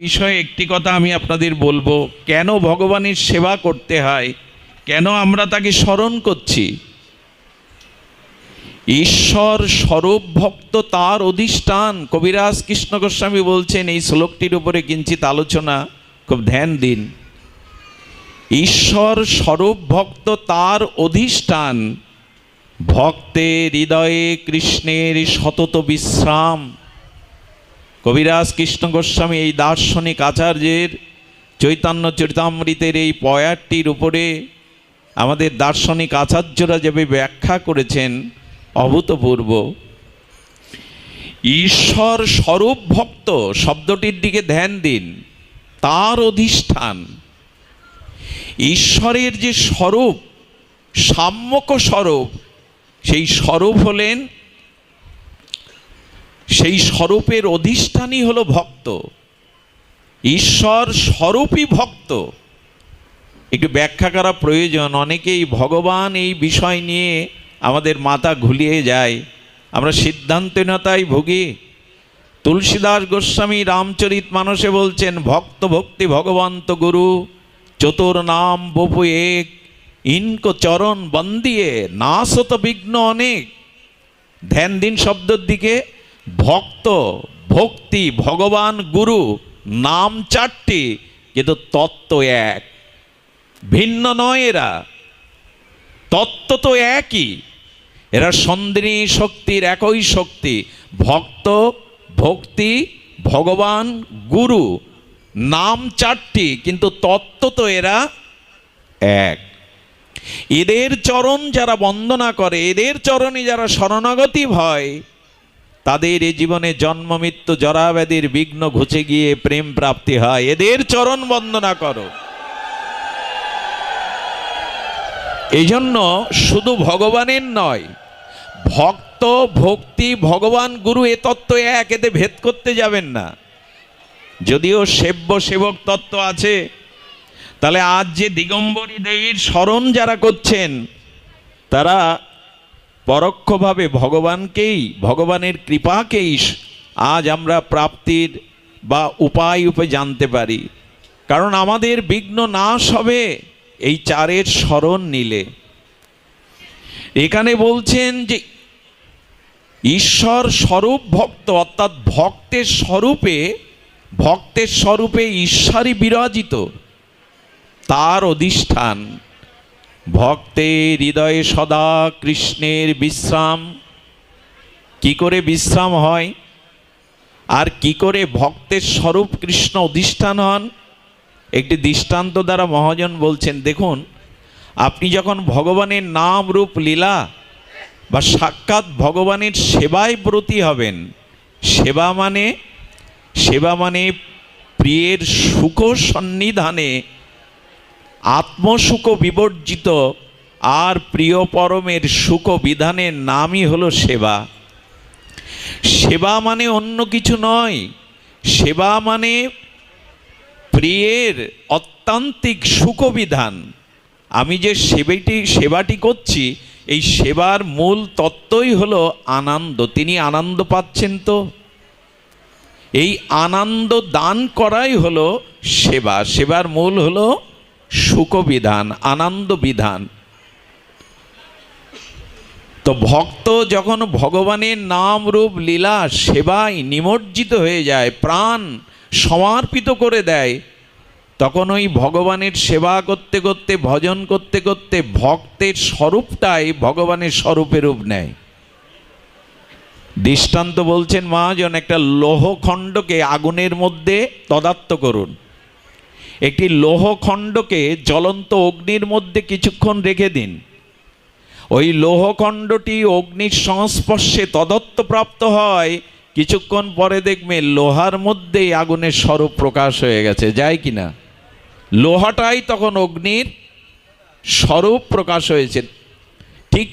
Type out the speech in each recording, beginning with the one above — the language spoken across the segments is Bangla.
বিষয়ে একটি কথা আমি আপনাদের বলব। কেন ভগবানের সেবা করতে হয়? কেন আমরা তাকে স্মরণ করছি? ঈশ্বর স্বরূপ ভক্ত তার অধিষ্ঠান। কবিরাজ কৃষ্ণ গোস্বামী বলছেন, এই শ্লোকটির উপরে কিঞ্চিত আলোচনা, খুব ধ্যান দিন। ঈশ্বর স্বরূপ ভক্ত তার অধিষ্ঠান। ভক্তের হৃদয়ে কৃষ্ণের সতত বিশ্রাম। কবিরাজ কৃষ্ণ গোস্বামী, এই দার্শনিক আচার্যের চৈতন্য চরিতামৃতের এই পয়ারটির উপরে আমাদের দার্শনিক আচার্যরা যেভাবে ব্যাখ্যা করেছেন অভূতপূর্ব। ঈশ্বর স্বরূপ ভক্ত, শব্দটির দিকে ধ্যান দিন, তার অধিষ্ঠান। ঈশ্বরের যে স্বরূপ, সাম্যক স্বরূপ, সেই স্বরূপ হলেন সেই স্বরূপের অধিষ্ঠানই হলো ভক্ত। ঈশ্বর স্বরূপই ভক্ত। একটু ব্যাখ্যা করা প্রয়োজন, অনেকেই ভগবান এই বিষয় নিয়ে আমাদের মাথা ঘুলিয়ে যায়। আমরা সিদ্ধান্তহীনতায় ভুগি। তুলসীদাস গোস্বামী রামচরিত মানসে বলছেন, ভক্ত ভক্তি ভগবন্ত গুরু, চতুর নাম বপু এক, ইনক চরণ বন্দিয়ে নাশত বিঘ্ন অনেক। ধ্যান দিন শব্দের দিকে। ভক্ত, ভক্তি, ভগবান, গুরু, নাম চারটি, কিন্তু তত্ত্ব এক। ভিন্ন নয় এরা। তত্ত্ব তো একই। এরা সন্দিনী শক্তির একই শক্তি। ভক্ত, ভক্তি, ভগবান, গুরু, নাম চারটি, কিন্তু তত্ত্ব তো এরা এক। এদের চরণ যারা বন্দনা করে, এদের চরণে যারা শরণাগতি হয় তাদের এই জীবনে জন্ম, মৃত্যু, জরাব্যাধির বিঘ্ন ঘুচে গিয়ে প্রেম প্রাপ্তি হয়। এদের চরণ বন্দনা করো। এই জন্য শুধু ভগবানের নয়, ভক্ত, ভক্তি, ভগবান, গুরু, এ তত্ত্ব এক, এতে ভেদ করতে যাবেন না। যদিও সেব্য সেবক তত্ত্ব আছে, তাহলে আজ যে দিগম্বরী দেবীর স্মরণ যারা করছেন, তারা পরোক্ষভাবে ভগবানকেই, ভগবানের কৃপাকেই আজ আমরা প্রাপ্তির বা উপায় উপে জানতে পারি। কারণ আমাদের বিঘ্ন নাশ হবে এই চারের স্মরণ নিলে। এখানে বলছেন যে, ঈশ্বর স্বরূপ ভক্ত, অর্থাৎ ভক্তের স্বরূপে ভক্তের স্বরূপে ঈশ্বরই বিরাজিত। তার অধিষ্ঠান। ভক্তের হৃদয়ে সদা কৃষ্ণের বিশ্রাম। কি করে বিশ্রাম হয়? আর কি করে ভক্তের স্বরূপ কৃষ্ণ অধিষ্ঠান হন? একটি দৃষ্টান্ত দ্বারা মহাজন বলছেন, দেখুন, আপনি যখন ভগবানের নাম রূপ লীলা বা সাক্ষাৎ ভগবানের সেবায় ব্রতী হবেন, সেবা মানে সেবা মানে প্রিয়ের সুখ সন্নিধানে আত্মসুখ বিবর্জিত আর প্রিয় পরমের সুখ বিধানের নামই হলো সেবা। সেবা মানে অন্য কিছু নয়, সেবা মানে প্রিয়ের অত্যান্তিক সুখবিধান আমি যে সেবাটি সেবাটি করছি, এই সেবার মূল তত্ত্বই হলো আনন্দ। তিনি আনন্দ পাচ্ছেন তো? এই আনন্দ দান করাই হলো সেবা। সেবার মূল হলো সুখবিধান আনন্দ বিধান তো ভক্ত যখন ভগবানের নাম রূপ, লীলা, সেবায় নিমজ্জিত হয়ে যায়, প্রাণ সমর্পিত করে দেয়, তখন ওই ভগবানের সেবা করতে করতে, ভজন করতে করতে ভক্তের স্বরূপটাই ভগবানের স্বরূপের রূপ নেয়। দৃষ্টান্ত বলছেন মহাজন, একটা লৌহখণ্ডকে আগুনের মধ্যে তদাত্ত করুন। একটি লৌহখণ্ডকে জ্বলন্ত অগ্নির মধ্যে কিছুক্ষণ রেখে দিন। ওই লৌহখণ্ডটি অগ্নির সংস্পর্শে তদত্তপ্রাপ্ত হয়। কিছুক্ষণ পরে দেখবে লোহার মধ্যেই আগুনের স্বরূপ প্রকাশ হয়ে গেছে। যায় কি না? লোহাটাই তখন অগ্নির স্বরূপ প্রকাশ হয়েছে। ঠিক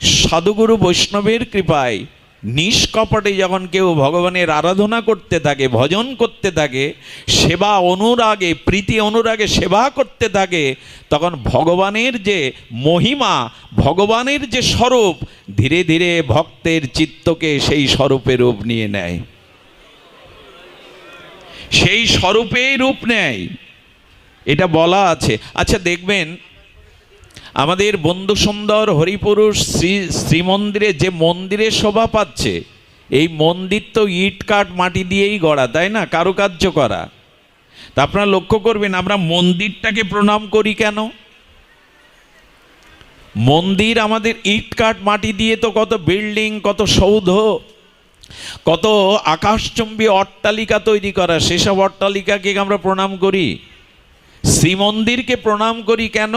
সাধুগুরু বৈষ্ণবের কৃপায় নিষ্কপটে যখন কেউ ভগবানের আরাধনা করতে থাকে, ভজন করতে থাকে, সেবা অনুরাগে, প্রীতি অনুরাগে সেবা করতে থাকে, তখন ভগবানের যে মহিমা, ভগবানের যে স্বরূপ, ধীরে ধীরে ভক্তের চিত্তকে সেই স্বরূপে রূপ নিয়ে নেয়। সেই স্বরূপেই রূপ নেয়। এটা বলা আছে। আচ্ছা দেখবেন আমাদের বন্ধু সুন্দর হরিপুরুষ শ্রী শ্রীমন্দিরে যে মন্দিরে শোভা পাচ্ছে, এই মন্দির তো ইট কাঠ মাটি দিয়েই গড়া, তাই না? কারুকার্য করা। তা আপনারা লক্ষ্য করবেন, আমরা মন্দিরটাকে প্রণাম করি কেন? মন্দির আমাদের ইট কাঠ মাটি দিয়ে তো কত বিল্ডিং, কত সৌধ, কত আকাশচুম্বী অট্টালিকা তৈরি করা, সেসব অট্টালিকাকে আমরা প্রণাম করি। শ্রীমন্দিরকে প্রণাম করি কেন?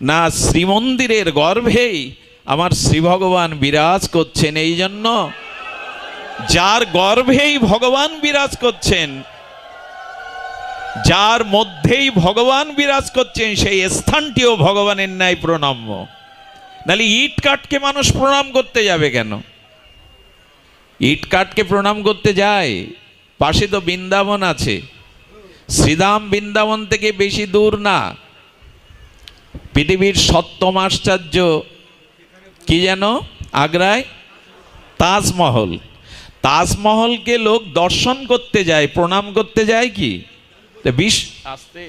না শ্রীমন্দিরের গর্ভেই আমার শ্রী ভগবান বিরাজ করছেন, এই জন্য যার গর্ভেই ভগবান বিরাজ করছেন, যার মধ্যেই ভগবান বিরাজ করছেন, সেই স্থানটিও ভগবানের ন্যায় প্রণাম্য। নাহলে ইট কাঠকে মানুষ প্রণাম করতে যাবে কেন? ইট কাঠকে প্রণাম করতে যায়, পাশে তো বৃন্দাবন আছে। শ্রীধাম বৃন্দাবন থেকে বেশি দূর না। পৃথিবীর সপ্তম আশ্চর্য কি যেন? আগ্রায়? তাজমহল। তাজমহলকে লোক দর্শন করতে যায় প্রণাম করতে যায় কি? বিশ আস্তে।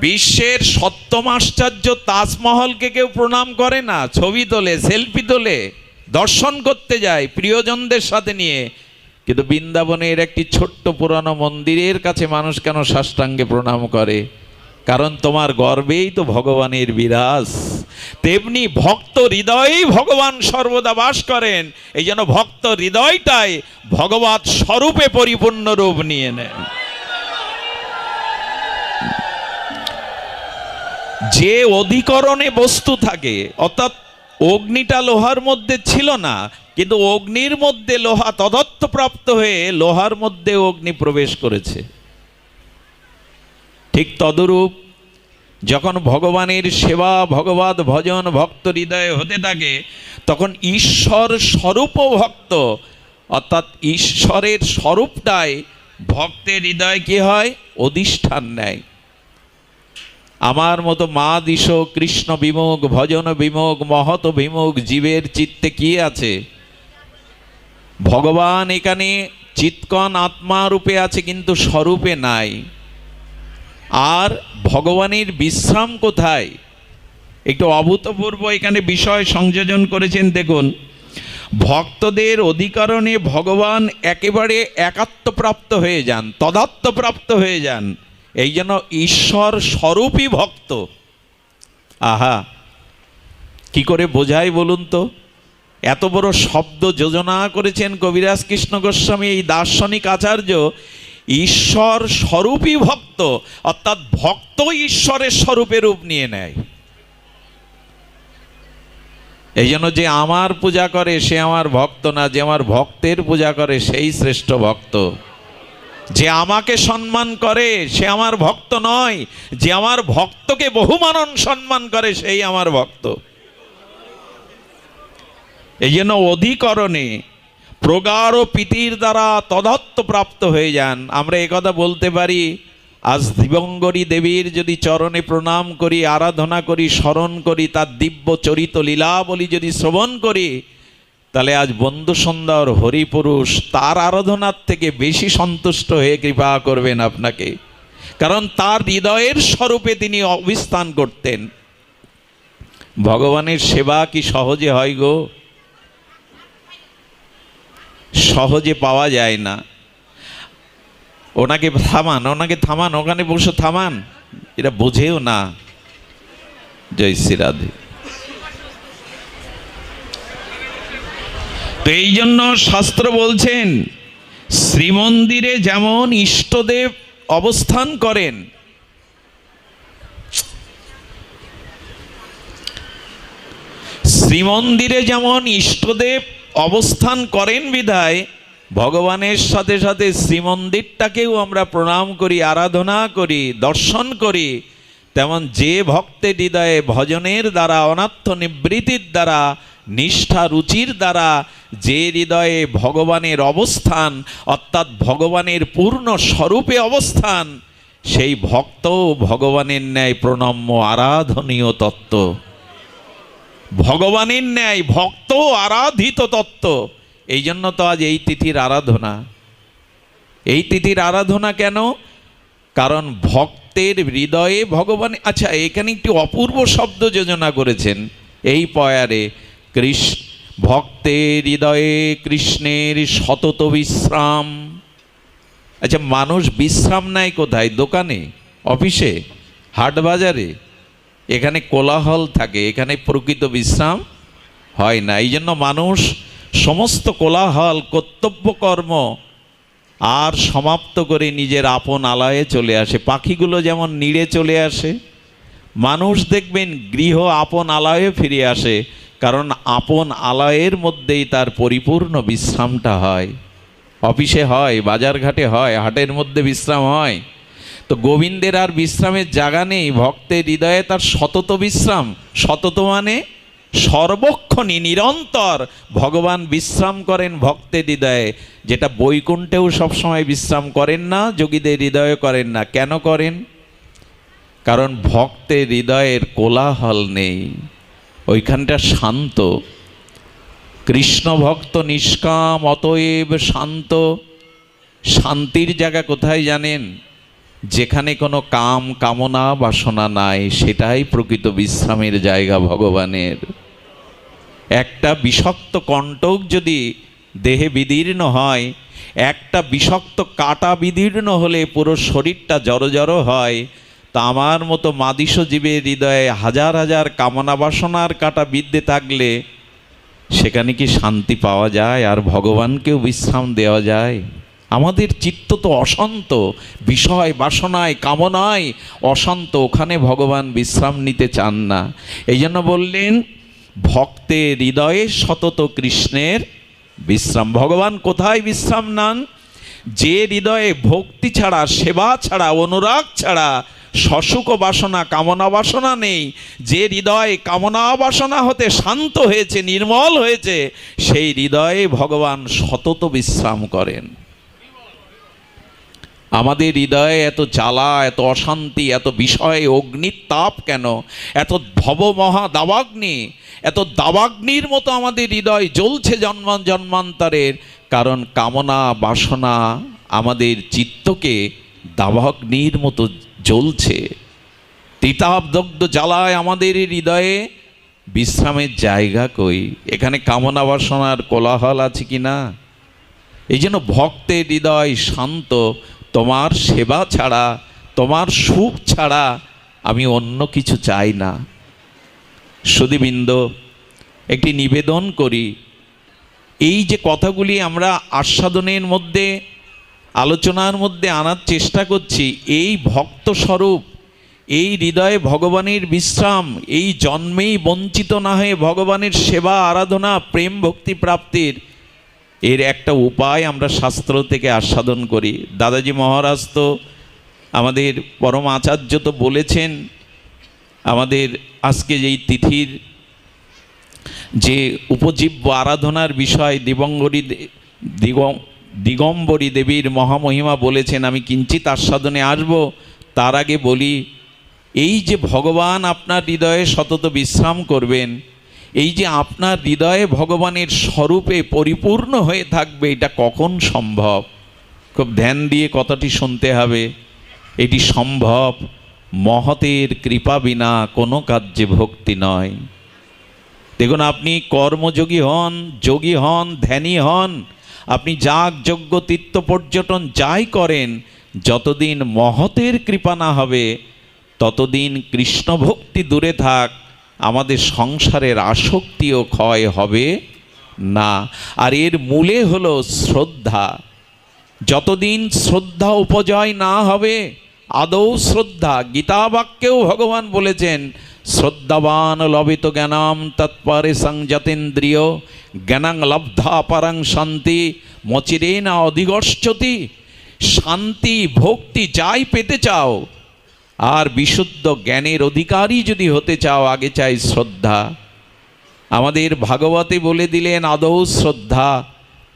বিশ্বের সপ্তম আশ্চর্য তাজমহলকে কেউ প্রণাম করে না ছবি তোলে সেলফি তোলে দর্শন করতে যায় প্রিয়জনদের সাথে নিয়ে। কিন্তু বৃন্দাবনের একটি ছোট্ট পুরানো মন্দিরের কাছে মানুষ কেন সাষ্টাঙ্গে প্রণাম করে? কারণ তোমার গর্বেই তো ভগবানের বিরাজ। তেমনি ভক্ত হৃদয়েই ভগবান সর্বদা বাস করেন। এই জন্য ভক্ত হৃদয়টাই ভগবত স্বরূপে পরিপূর্ণ রূপ নিয়ে নেয়। যে অধিকরণে বস্তু থাকে, অর্থাৎ অগ্নিটা লোহার মধ্যে ছিল না, কিন্তু অগ্নির মধ্যে লোহা তদত্ত প্রাপ্ত হয়ে লোহার মধ্যে অগ্নি প্রবেশ করেছে। ঠিক তদরূপ, যখন ভগবানের সেবা, ভগবত ভজন, ভক্ত হৃদয়ে হতে থাকে, তখন ঈশ্বর স্বরূপ ভক্ত। অর্থাৎ ঈশ্বরের স্বরূপটাই ভক্তের হৃদয় কি হয়? অধিষ্ঠান নেয়। আমার মতো মা দিশ, কৃষ্ণ বিমুখ, ভজন বিমুখ মহত বিমুখ, জীবের চিত্তে কি আছে? ভগবান এখানে চিৎকন আত্মা রূপে আছে, কিন্তু স্বরূপে নাই। আর ভগবানের বিশ্রাম কোথায়? একটু অভূতপূর্ব এখানে বিষয় সংযোজন করেছেন, দেখুন। ভক্তদের অধিকারণে ভগবান একেবারে একাত্মপ্রাপ্ত হয়ে যান, তদাত্মপ্রাপ্ত হয়ে যান। এই জন্য ঈশ্বর স্বরূপই ভক্ত। আহা, কি করে বোঝাই বলুন তো? এত বড় শব্দ যোজনা করেছেন কবিরাজ কৃষ্ণ গোস্বামী, এই দার্শনিক আচার্য ঈশ্বর স্বরূপই ভক্ত, অর্থাৎ ভক্ত ঈশ্বরের স্বরূপে রূপ নিয়ে নেয়। এই জন্য যে আমার পূজা করে, সে আমার ভক্ত না, যে আমার ভক্তের পূজা করে, সেই শ্রেষ্ঠ ভক্ত। যে আমাকে সম্মান করে, সে আমার ভক্ত নয়। যে আমার ভক্তকে বহুমানন সম্মান করে, সেই আমার ভক্ত। এই জন্য অধিকরণে প্রগাঢ় প্রীতির দ্বারা তদত্ত প্রাপ্ত হয়ে যান। আমরা একথা বলতে পারি, আজ দিবঙ্গরী দেবীর যদি চরণে প্রণাম করি, আরাধনা করি, স্মরণ করি, তার দিব্য চরিত লীলাবলী যদি শ্রবণ করি, তাহলে আজ বন্ধু সুন্দর, হরিপুরুষ, তার আরাধনার থেকে বেশি সন্তুষ্ট হয়ে কৃপা করবেন আপনাকে। কারণ তার হৃদয়ের স্বরূপে তিনি অবস্থান করতেন। ভগবানের সেবা কি সহজে হয় গো? সহজে পাওয়া যায় না। ওনাকে থামান ওনাকে থামান, ওখানে বসে থামান। এটা বোঝেও না। জয় শ্রী রাধে। তো এই জন্য শাস্ত্র বলছেন, শ্রীমন্দিরে যেমন ইষ্টদেব অবস্থান করেন, শ্রীমন্দিরে যেমন ইষ্টদেব অবস্থান করেন বিধায়, ভগবানের সাথে সাথে শ্রীমন্দিরটাকেও আমরা প্রণাম করি, আরাধনা করি, দর্শন করি। তেমন যে ভক্তের হৃদয়ে ভজনের দ্বারা অনাত্ম নিবৃত্তির দ্বারা, নিষ্ঠা রুচির দ্বারা যে হৃদয়ে ভগবানের অবস্থান, অর্থাৎ ভগবানের পূর্ণ স্বরূপে অবস্থান, সেই ভক্ত ভগবানের ন্যায় প্রণম্য আরাধনীয় তত্ত্ব। ভগবানের ন্যায়, ভক্ত আরাধিত তত্ত্ব। এই জন্য তো আজ এই তিথির আরাধনা। এই তিথির আরাধনা কেন? কারণ ভক্তের হৃদয়ে ভগবান আচ্ছা এখানে একটি অপূর্ব শব্দ যোজনা করেছেন। এই পয়ারে কৃষ্ণ ভক্তের হৃদয়ে কৃষ্ণের সতত বিশ্রাম। আচ্ছা মানুষ বিশ্রাম নেয় কোথায়? দোকানে? অফিসে? হাট বাজারে এখানে কোলাহল থাকে, এখানে প্রকৃত বিশ্রাম হয় না। এই জন্য মানুষ সমস্ত কোলাহল, কর্তব্যকর্ম আর সমাপ্ত করে নিজের আপন আলয়ে চলে আসে। পাখিগুলো যেমন নিড়ে চলে আসে, মানুষ দেখবেন গৃহ আপন আলয়ে ফিরে আসে, কারণ আপন আলয়ের মধ্যেই তার পরিপূর্ণ বিশ্রামটা হয়। অফিসে হয়, বাজারঘাটে হয়, হাটের মধ্যে বিশ্রাম হয়। তো গোবিন্দের আর বিশ্রামের জায়গা নেই, ভক্তের হৃদয়ে তার সতত বিশ্রাম। সতত মানে সর্বক্ষণই নিরন্তর ভগবান বিশ্রাম করেন ভক্তের হৃদয়ে। যেটা বৈকুণ্ঠেও সবসময় বিশ্রাম করেন না, যোগীদের হৃদয়ে করেন না। কেন করেন? কারণ ভক্তের হৃদয়ের কোলাহল নেই। ওইখানটা শান্ত। কৃষ্ণ ভক্ত নিষ্কাম, অতএব শান্ত। শান্তির জায়গা কোথায় জানেন? যেখানে কোনো কাম, কামনা, বাসনা নাই, সেটাই প্রকৃত বিশ্রামের জায়গা ভগবানের। একটা বিষাক্ত কণ্টক যদি দেহে বিদীর্ণ হয়, একটা বিষাক্ত কাটা বিদীর্ণ হলে পুরো শরীরটা জড়ো জড়ো হয়, তা আমার মতো মাদিস জীবের হৃদয়ে হাজার হাজার কামনা, বাসনার কাটা বিদ্যে থাকলে সেখানে কি শান্তি পাওয়া যায় আর ভগবানকেও বিশ্রাম দেওয়া যায়? আমাদের চিত্ত তো অশান্ত, বিষয় বাসনায়, কামনায় অশান্ত, ওখানে ভগবান বিশ্রাম নিতে চান না। এই জন্য বললেন, ভক্তের হৃদয়ে সতত কৃষ্ণের বিশ্রাম। ভগবান কোথায় বিশ্রাম নান? যে হৃদয়ে ভক্তি ছাড়া, সেবা ছাড়া, অনুরাগ ছাড়া, সসুখ বাসনা, কামনা বাসনা নেই, যে হৃদয়ে কামনা বাসনা হতে শান্ত হয়েছে, নির্মল হয়েছে, সেই হৃদয়ে ভগবান সতত বিশ্রাম করেন। আমাদের হৃদয়ে এত জ্বালা, এত অশান্তি, এত বিষয়ে অগ্নির তাপ কেন? এত ভব মহা দাবাগ্নি, এত দাবাগ্নির মতো আমাদের হৃদয় জ্বলছে জন্মান জন্মান্তরের কারণ কামনা, বাসনা আমাদের চিত্তকে দাবাগ্নির মতো জ্বলছে। তিতাবদগ্ধ জ্বালায় আমাদের হৃদয়ে বিশ্রামের জায়গা কই? এখানে কামনা বাসনার কোলাহল আছে কি না এই জন্য ভক্তের হৃদয় শান্ত তোমার সেবা ছাড়া, তোমার সুখ ছাড়া আমি অন্য কিছু চাই না। সুদীবৃন্দ একটি নিবেদন করি। এই যে কথাগুলি আমরা আস্বাদনের মধ্যে, আলোচনার মধ্যে আনার চেষ্টা করছি, এই ভক্ত স্বরূপ এই হৃদয়ে ভগবানের বিশ্রাম, এই জন্মেই বঞ্চিত না হয়ে ভগবানের সেবা, আরাধনা, প্রেম ভক্তি প্রাপ্তির এর একটা উপায় আমরা শাস্ত্র থেকে আস্বাদন করি। দাদাজি মহারাজ তো আমাদের পরম আচার্য তো বলেছেন, আমাদের আজকে যেই তিথির, যে উপজীব্য আরাধনার বিষয়, দিবঙ্গরী দিগম, দিগম্বরী দেবীর মহামহিমা বলেছেন, আমি কিঞ্চিত আস্বাদনে আসব, তার আগে বলি, এই যে ভগবান আপনার হৃদয়ে সতত বিশ্রাম করবেন এই যে আপনার হৃদয়ে ভগবানের স্বরূপে পরিপূর্ণ হয়ে থাকবে, এটা কখন সম্ভব? খুব ধ্যান দিয়ে কথাটি শুনতে হবে। এটি সম্ভব মহতের কৃপা বিনা কোনো কার্যে ভক্তি নয়। দেখুন, আপনি কর্মযোগী হন, যোগী হন, ধ্যানী হন, আপনি যাগ, যজ্ঞ, তীর্থ পর্যটন যাই করেন, যতদিন মহতের কৃপা না হবে, ততদিন কৃষ্ণ ভক্তি দূরে থাক আমাদের সংসারের আসক্তিও ক্ষয় হবে না। আর এর মূলে হলো শ্রদ্ধা। যতদিন শ্রদ্ধা উপজয় না হবে, আদৌ শ্রদ্ধা গীতা বাক্যেও ভগবান বলেছেন, শ্রদ্ধাবান লবিত জ্ঞানাম তৎপরে সংযতেন্দ্রিয়, জ্ঞানাং লব্ধা পরং শান্তি মচিরে না অধিগর্ষতি শান্তি ভক্তি যাই পেতে চাও আর বিশুদ্ধ জ্ঞানের অধিকারী যদি হতে চাও, আগে চাই শ্রদ্ধা। আমাদের ভাগবতে বলে দিলেন, আদৌ শ্রদ্ধা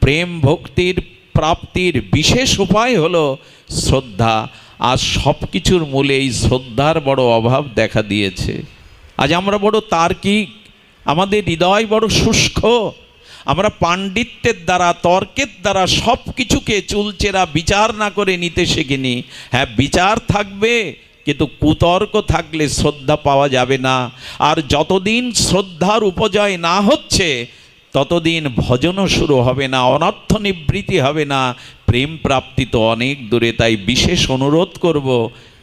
প্রেম ভক্তির প্রাপ্তির বিশেষ উপায় হল শ্রদ্ধা। আর সব কিছুর মূলে এই শ্রদ্ধার বড় অভাব দেখা দিয়েছে। আজ আমরা বড় তার্কিক, আমাদের হৃদয় বড় শুষ্ক। আমরা পাণ্ডিত্যের দ্বারা, তর্কের দ্বারা সব কিছুকে চুলচেরা বিচার না করে নিতে শিখিনি। হ্যাঁ বিচার থাকবে কিন্তু কুতর্ক থাকলে শ্রদ্ধা পাওয়া যাবে না। আর যতদিন শ্রদ্ধার উপজয় না হচ্ছে, ততদিন ভজনও শুরু হবে না, অনর্থ নিবৃত্তি হবে না। প্রেম প্রাপ্তি তো অনেক দূরে, তাই বিশেষ অনুরোধ করব,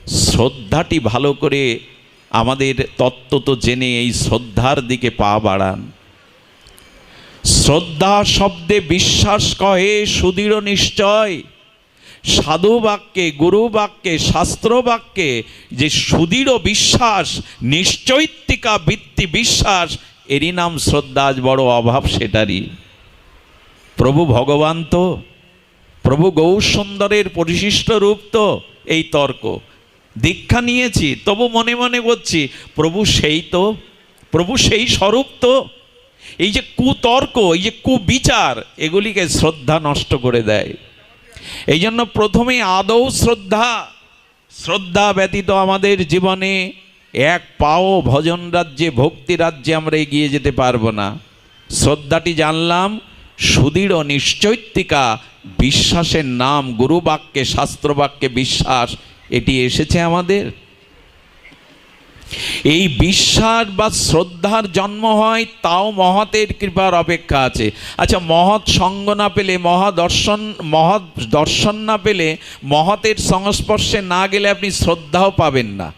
শ্রদ্ধাটি ভালো করে আমাদের তত্ত্ব তো জেনে এই শ্রদ্ধার দিকে পা বাড়ান। শ্রদ্ধা শব্দে বিশ্বাস কহে সুদৃঢ় নিশ্চয়। সাধু বাক্যে গুরু বাক্যে শাস্ত্র বাক্যে যে সুদৃঢ় বিশ্বাস, নিশ্চৈত্তিকা বৃত্তি বিশ্বাস, এরই নাম শ্রদ্ধা বড় অভাব সেটারই। প্রভু ভগবান তো, প্রভু গৌর সুন্দরের পরিশিষ্ট রূপ তো, এই তর্ক। দীক্ষা নিয়েছি, তবু মনে মনে বলছি প্রভু সেই তো, প্রভু সেই স্বরূপ তো। এই যে কুতর্ক, এই যে কুবিচার, এগুলিকে শ্রদ্ধা নষ্ট করে দেয়। এই জন্য প্রথমে আদৌ শ্রদ্ধা শ্রদ্ধা ব্যতীত আমাদের জীবনে এক পাও ভজন রাজ্যে, ভক্তি রাজ্যে আমরা এগিয়ে যেতে পারব না। শ্রদ্ধাটি জানলাম সুদৃঢ় নিশ্চৈত্তিকা বিশ্বাসের নাম, গুরুবাক্যে, শাস্ত্রবাক্যে বিশ্বাস, এটি এসেছে আমাদের। এই বিশ্বাস বা শ্রদ্ধার জন্ম হয়, তাও মহতের কৃপার অপেক্ষা আছে। আচ্ছা মহৎ সঙ্গ না পেলে মহাদর্শন মহৎ দর্শন না পেলে, মহতের সংস্পর্শে না গেলে আপনি শ্রদ্ধাও পাবেন না।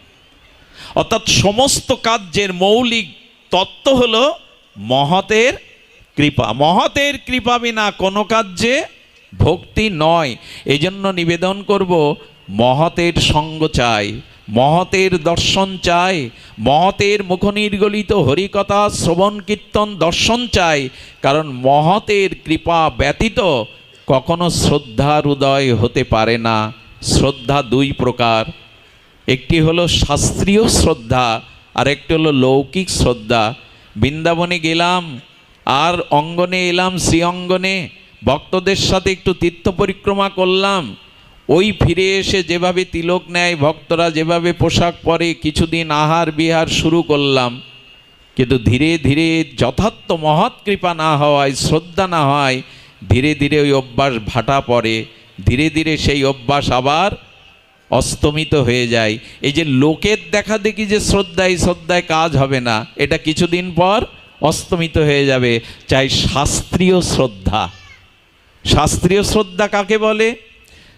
অর্থাৎ সমস্ত কার্যের মৌলিক তত্ত্ব হলো মহতের কৃপা। মহতের কৃপা বিনা কোনো কার্যে ভক্তি নয়। এজন্য নিবেদন করব, মহতের সঙ্গ চাই। মহতের দর্শন চাই মহতের মুখনির্গলিত হরিকথা শ্রবণ কীর্তন দর্শন চাই কারণ মহতের কৃপা ব্যতীত কখনো শ্রদ্ধার উদয় হতে পারে না। শ্রদ্ধা দুই প্রকার, একটি হলো শাস্ত্রীয় শ্রদ্ধা আর একটি হলো লৌকিক শ্রদ্ধা। বৃন্দাবনে গেলাম, আর অঙ্গনে এলাম শ্রী অঙ্গনে ভক্তদের সাথে একটু তীর্থ পরিক্রমা করলাম ওই ফিরে এসে যেভাবে তিলক নেয়, ভক্তরা যেভাবে পোশাক পরে, কিছুদিন আহার বিহার শুরু করলাম। কিন্তু ধীরে ধীরে যথার্থ মহৎ কৃপা না হওয়ায়, শ্রদ্ধা না হয়, ধীরে ধীরে ওই অভ্যাস ভাটা পড়ে। ধীরে ধীরে সেই অভ্যাস আবার অস্তমিত হয়ে যায়। এই যে লোকের দেখা দেখি যে শ্রদ্ধায় শ্রদ্ধায় কাজ হবে না, এটা কিছুদিন পর অস্তমিত হয়ে যাবে। চাই শাস্ত্রীয় শ্রদ্ধা। শাস্ত্রীয় শ্রদ্ধা কাকে বলে?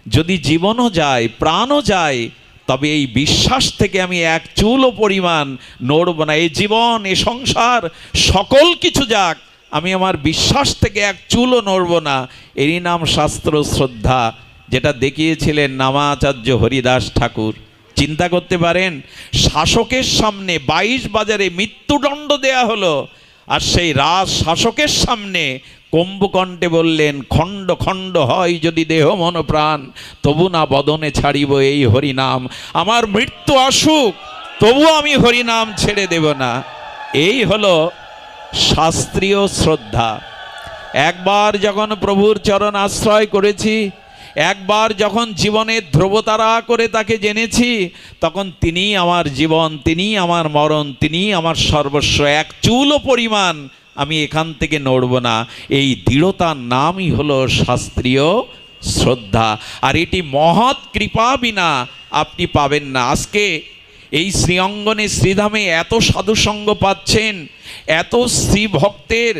যদি জীবনও যায়, প্রাণও যায়, তবে এই বিশ্বাস থেকে আমি এক চুলও পরিমাণ নড়ব না। এই জীবন এ সংসার, সকল কিছু যাক, আমি আমার বিশ্বাস থেকে এক চুলও নড়ব না। এরই নাম শাস্ত্র শ্রদ্ধা, যেটা দেখিয়েছিলেন নামাচার্য হরিদাস ঠাকুর। চিন্তা করতে পারেন, শাসকের সামনে বাইশ বাজারে মৃত্যুদণ্ড দেয়া হলো, আর সেই রাজ শাসকের সামনে কুম্ভকণ্ঠে বললেন, খণ্ড খণ্ড হয় যদি দেহ মন প্রাণ, তবু না বদনে ছাড়িব এই হরিনাম। আমার মৃত্যু আসুক, তবু আমি হরিনাম ছেড়ে দেব না। এই হলো শাস্ত্রীয় শ্রদ্ধা। একবার যখন প্রভুর চরণ আশ্রয় করেছি, একবার যখন জীবনের ধ্রুবতারা করে তাকে জেনেছি, তখন তিনি আমার জীবন তিনি আমার মরণ তিনি আমার সর্বস্ব। এক চুলও পরিমাণ আমি এখান থেকে নড়ব না। এই দৃঢ়তার নামই হলো শাস্ত্রীয় শ্রদ্ধা। আর এটি মহৎ কৃপা বিনা আপনি পাবেন না। আজকে এই শ্রীঅঙ্গনে শ্রীধামে এত সাধুসঙ্গ পাচ্ছেন, এত শ্রীভক্তের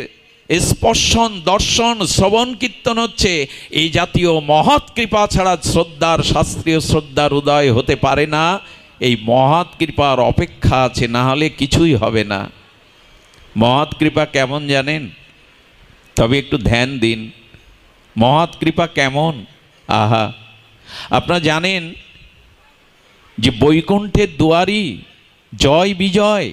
স্পর্শন, দর্শন, শ্রবণ, কীর্তন হচ্ছে, এই জাতীয় মহৎ কৃপা ছাড়া শ্রদ্ধার, শাস্ত্রীয় শ্রদ্ধার উদয় হতে পারে না। এই মহৎ কৃপার অপেক্ষা আছে, না হলে কিছুই হবে না। মহৎ কৃপা কেমন জানেন? তবে একটু ধ্যান দিন। মহৎ কৃপা কেমন? আহা। আপনারা জানেন যে বৈকুণ্ঠের দুয়ারি জয় বিজয়,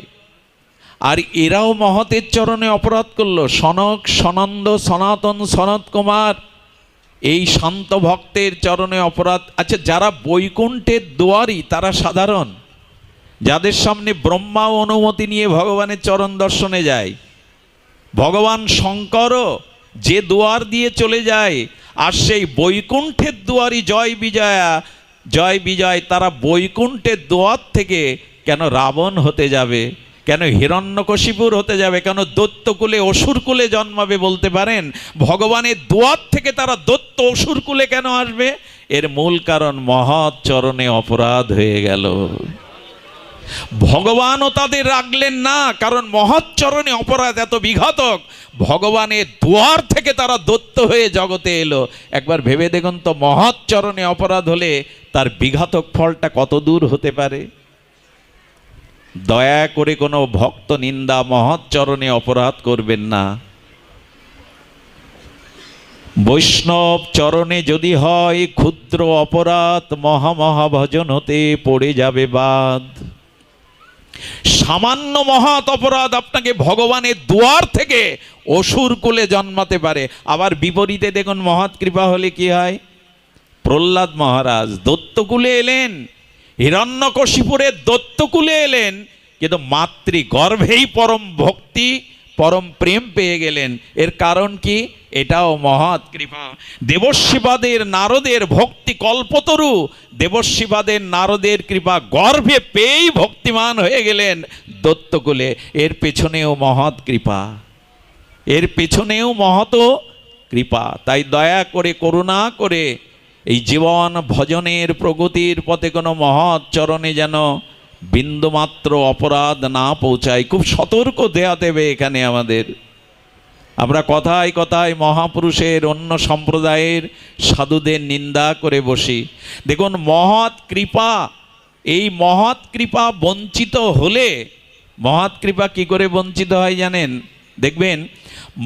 আর এরাও মহতের চরণে অপরাধ করল। সনক, সনন্দ, সনাতন সনত কুমার, এই শান্ত ভক্তের চরণে অপরাধ। আচ্ছা যারা বৈকুণ্ঠের দুয়ারি তারা সাধারণ। যাদের সামনে ব্রহ্মা অনুমতি নিয়ে ভগবানের চরণ দর্শনে যায়, ভগবান শঙ্করও যে দুয়ার দিয়ে চলে যায়, আর সেই বৈকুণ্ঠের দুয়ারই জয় বিজয়া, জয় বিজয়, তারা বৈকুণ্ঠের দুয়ার থেকে কেন রাবণ হতে যাবে, কেন হিরণ্যকশিপুর হতে যাবে, কেন দত্তকুলে অসুরকুলে জন্মাবে বলতে পারেন? ভগবানের দুয়ার থেকে তারা দত্ত অসুরকুলে কেন আসবে? এর মূল কারণ মহৎ চরণে অপরাধ হয়ে গেল। ভগবানও তাদের রাখলেন না, কারণ মহৎ চরণে অপরাধ এত বিঘাতক। ভগবানের দুয়ার থেকে তারা দত্ত হয়ে জগতে এলো। একবার ভেবে দেখুন তো মহৎ চরণে অপরাধ হলে তার বিঘাতক ফলটা কত দূর হতে পারে? দয়া করে কোনো ভক্ত নিন্দা মহৎ চরণে অপরাধ করবেন না। বৈষ্ণব চরণে যদি হয় ক্ষুদ্র অপরাধ মহামহা ভজন হতে পড়ে যাবে বাদ সামান্য মহৎ অপরাধ আপনাকে ভগবানের দুয়ার থেকে অসুর কুলে জন্মাতে পারে। আবার বিপরীতে দেখুন মহৎ কৃপা হলে কি হয়? প্রহ্লাদ মহারাজ দত্তকুলে এলেন হিরণ্যকশিপুরের দত্তকুলে এলেন, কিন্তু মাতৃ গর্ভেই পরম ভক্তি, পরম প্রেম পেয়ে গেলেন। এর কারণ কি? এটাও মহৎ কৃপা। দেবশিবাদের নারদের ভক্তি কল্পতরু। দেবশিবাদের নারদের কৃপা গর্ভে পেয়েই ভক্তিমান হয়ে গেলেন দত্তকুলে। এর পেছনেও মহৎ কৃপা। এর পেছনেও মহত কৃপা। তাই দয়া করে, করুণা করে এই জীবন ভজনের প্রগতির পথে কোনো মহৎ চরণে যেন বিন্দুমাত্র অপরাধ না পৌঁছায়। খুব সতর্ক দেয়া দেবে এখানে আমাদের। আমরা কথায় কথায় মহাপুরুষের, অন্য সম্প্রদায়ের সাধুদের নিন্দা করে বসি। দেখুন, মহৎ কৃপা, এই মহৎ কৃপা বঞ্চিত হলে, মহৎ কৃপা কি করে বঞ্চিত হয় জানেন? দেখবেন,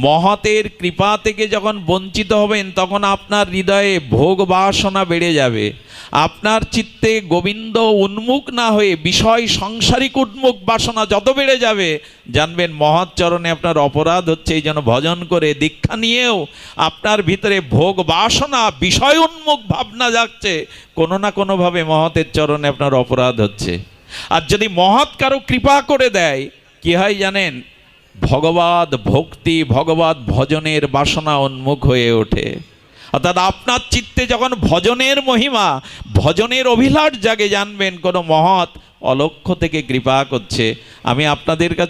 মহতের কৃপা থেকে যখন বঞ্চিত হবেন, তখন আপনার হৃদয়ে ভোগ বাসনা বেড়ে যাবে। আপনার চিত্তে গোবিন্দ উন্মুখ না হয়ে বিষয় সাংসারিক উন্মুখ বাসনা যত বেড়ে যাবে, জানবেন মহৎ চরণে আপনার অপরাধ হচ্ছে, এই যেন ভজন করে দীক্ষা নিয়েও আপনার ভিতরে ভোগ বাসনা, বিষয় উন্মুখ ভাবনা যাচ্ছে কোনো না কোনোভাবে মহতের চরণে আপনার অপরাধ হচ্ছে। আর যদি মহৎ কারও কৃপা করে দেয়, কি হয় জানেন? ভগবত ভক্তি ভগবাদ ভজনের বাসনা উন্মুখ হয়ে ওঠে। অর্থাৎ আপনার চিত্তে যখন ভজনের মহিমা, ভজনের অভিলাট জাগে, জানবেন কোনো মহৎ অলক্ষ্য থেকে কৃপা করছে। আমি আপনাদের কাছে